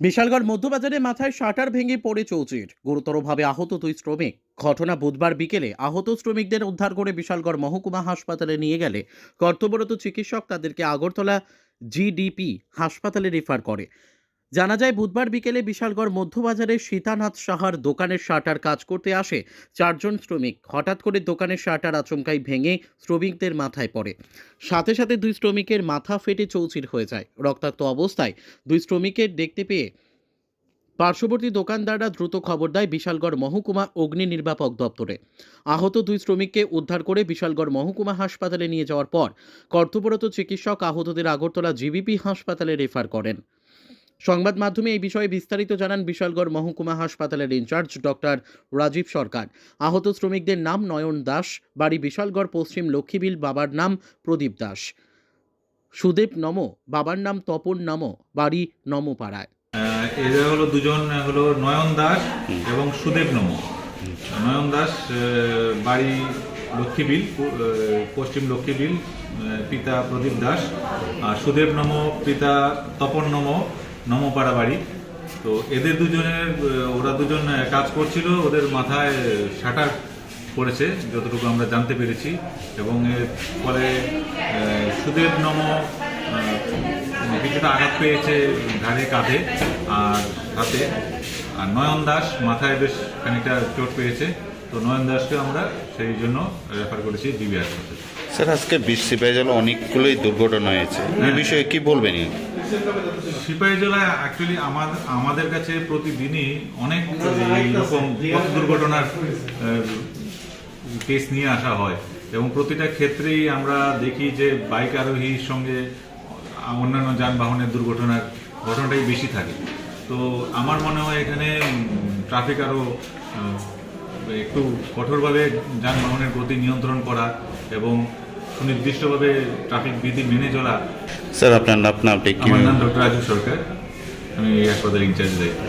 বিশালগড় মধ্যবাজারে মাথায় শাটার ভেঙে পড়ে চৌচির। গুরুতরভাবে আহত দুই শ্রমিক। ঘটনা বুধবার বিকেলে আহত শ্রমিকদের উদ্ধার করে বিশালগড় মহকুমা হাসপাতালে নিয়ে গেলে কর্তব্যরত চিকিৎসক তাদেরকে আগরতলা জিডিপি হাসপাতালে রেফার করে। জানা যায়, বুধবার বিকেলে বিশালগড় মধ্যবাজারের সীতানাথ সাহার দোকানের শাটার কাজ করতে আসে চারজন শ্রমিক। হঠাৎ করে দোকানের শাটার আচমকাই ভেঙে শ্রমিকদের মাথায় পড়ে। সাথে সাথে দুই শ্রমিকের মাথা ফেটে চৌচির হয়ে যায়। রক্তাক্ত অবস্থায় দুই শ্রমিকের দেখতে পেয়ে পার্শ্ববর্তী দোকানদাররা দ্রুত খবর দেয় বিশালগড় মহকুমা অগ্নি নির্বাপক দপ্তরে। আহত দুই শ্রমিককে উদ্ধার করে বিশালগড় মহকুমা হাসপাতালে নিয়ে যাওয়ার পর কর্তব্যরত চিকিৎসক আহতদের আগরতলা জিবিপি হাসপাতালে রেফার করেন। সংবাদ মাধ্যমে এই বিষয়ে বিস্তারিত জানান বিশালগড় মহকুমা হাসপাতালের ইনচার্জ ডক্টর রাজীব সরকার। আহত শ্রমিকদের নাম নয়ন দাস, বাড়ি বিশালগড়, পশ্চিম লক্ষ্মীবিল, বাবার নাম প্রদীপ দাস। সুদেব নম, বাবার নাম তপন নম, বাড়ি নমপাড়ায়। এরা হলো দুজন, হলো নয়ন দাস এবং সুদেব নম। নয়ন দাস বাড়ি লক্ষ্মীবিল পশ্চিম লক্ষ্মীবিল পিতা প্রদীপ দাস। আর সুদেব নম, পিতা তপন নম নমপাড়া বাড়ি। তো এদের দুজনের ওরা দুজন কাজ করছিল ওদের মাথায় শাটার পড়েছে যতটুকু আমরা জানতে পেরেছি। এবং এর ফলে সুদেব নম কিছুটা আঘাত পেয়েছে ঘাড়ে কাঁধে আর হাতে। আর নয়ন দাস মাথায় বেশ খানিকটা চোট পেয়েছে। তো নয়ন দাসকে আমরা সেই জন্য রেফার করেছি জিবি হাসপাতালে স্যার আজকে বৃষ্টি পেয়ে গেল অনেকগুলোই দুর্ঘটনা হয়েছে। এই বিষয়ে কি বলবেন? সিপাহী জেলায় অ্যাকচুয়ালি আমাদের আমাদের কাছে প্রতিদিনই অনেক এইরকম পথ দুর্ঘটনার কেস নিয়ে আসা হয়। এবং প্রতিটা ক্ষেত্রেই আমরা দেখি যে বাইক আরোহীর সঙ্গে অন্যান্য যানবাহনের দুর্ঘটনার ঘটনাটাই বেশি থাকে। তো আমার মনে হয় এখানে ট্রাফিক আরও একটু কঠোরভাবে যানবাহনের গতি নিয়ন্ত্রণ করা এবং সুনির্দিষ্টভাবে ট্রাফিক বিধি মেনে চলা। স্যার আপনার নাম আপনি কি? আমার নাম ডক্টর রাজু সরকার। আমি হাসপাতাল ইনচার্জ দায়িত্ব